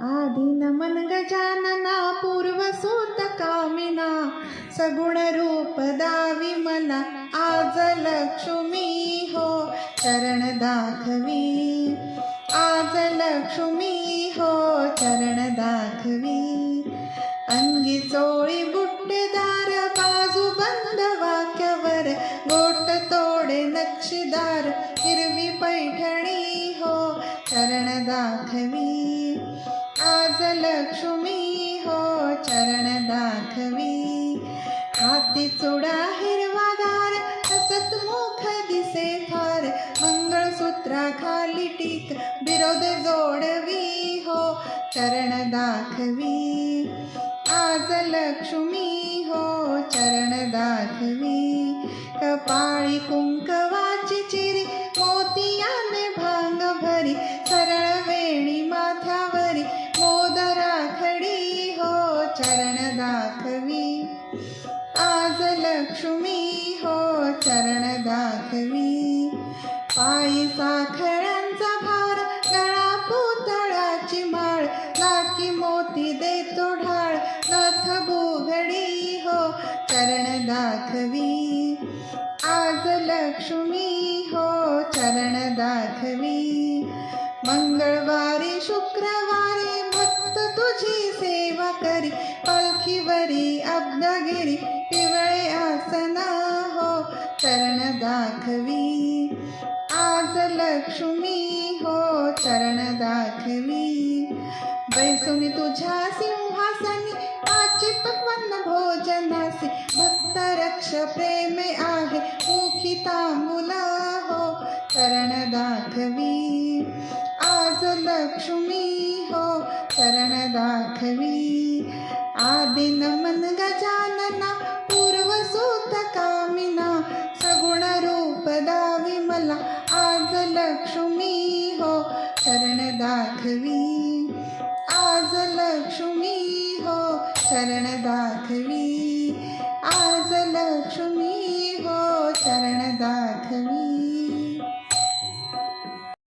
आदि नमन गजानना पूर्वसूत कामिना सगुण रूप दावी मला आज लक्ष्मी हो चरण दाखवी. आज लक्ष्मी हो चरण दाखवी. अंगी चोळी बुट्टेदार बाजू बंद वाक्यावर गोट तोडे नक्षीदार हिरवी पैठणी हो चरण दाखवी. आज लक्ष्मी हो चरण दाखवी. हाती चुडा हिरवागार हसत दिसे फार. मंगळसूत्रा खाली टीक विरोध जोडवी हो चरण दाखवी. आज लक्ष्मी हो चरण दाखवी. कपाळी कुंकवाची दाखवी आज लक्ष्मी हो चरण दाखवी। पायी साखरांचा भार गळा पुतळाची माळ नाकी मोती देतो ढाळ नथ बोघडी हो चरण दाखवी। आज लक्ष्मी हो चरण दाखवी। मंगळवारी शुक्रवारी करी पालखीवरी अब्दगिरी पिवळे आसना हो, चरण दाखवी। आज लक्ष्मी हो, चरण दाखवी। बैसुनी तुझ्या सिंहासनी आची पक्वान्न भोजनासी। भक्त रक्ष प्रेमे आहे, मुखी तांबुला हो, चरण दाखवी। आज लक्ष्मी हो शरण दाखवी आदि नमन गजानना पूर्वसूत कामिना सगुण रूप दावी मला. आज लक्ष्मी हो शरण दाखवी आज लक्ष्मी हो शरण दाखवी आज लक्ष्मी हो शरण दाखवी